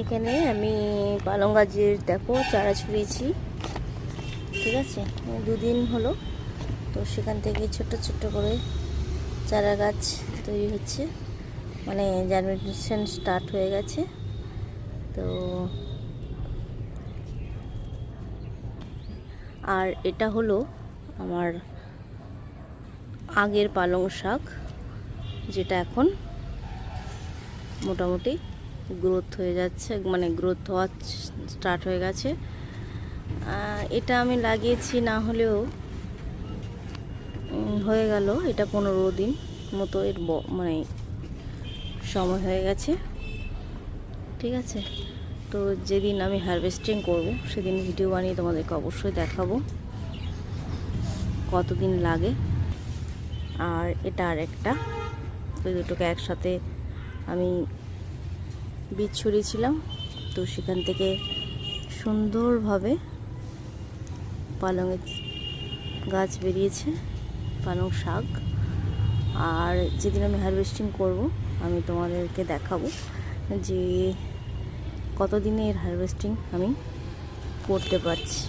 এখানে আমি পালং গাছের দেখো, চারা ছড়িয়েছি ঠিক আছে? দুদিন হলো। তো সেখান থেকে ছোট্ট ছোট্ট করে চারা গাছ তৈরি হচ্ছে। মানে জার্মিনেশন স্টার্ট হয়ে গেছে। তো আর এটা হলো আমার আগের পালং শাক, যেটা এখন মোটামুটি গ্রোথ হয়ে যাচ্ছে মানে গ্রোথ হওয়া স্টার্ট হয়ে গেছে। এটা আমি লাগিয়েছি না হলেও হয়ে গেল, এটা পনেরো দিন মতো এর মানে সময় হয়ে গেছে। ঠিক আছে? তো যেদিন আমি হারভেস্টিং করব, সেদিন ভিডিও বানিয়ে তোমাদেরকে অবশ্যই দেখাবো। কতদিন লাগে, আর এটা আর একটা ওই দুটোকে একসাথে আমি বীজ ছড়িয়েছিলাম। তো সেখান থেকে সুন্দরভাবে পালংয়ের গাছ বেরিয়েছে, পালং শাক। আর যেদিন আমি হারভেস্টিং করব, আমি তোমাদেরকে দেখাবো যে কতদিনে এর হারভেস্টিং আমি করতে পারছি।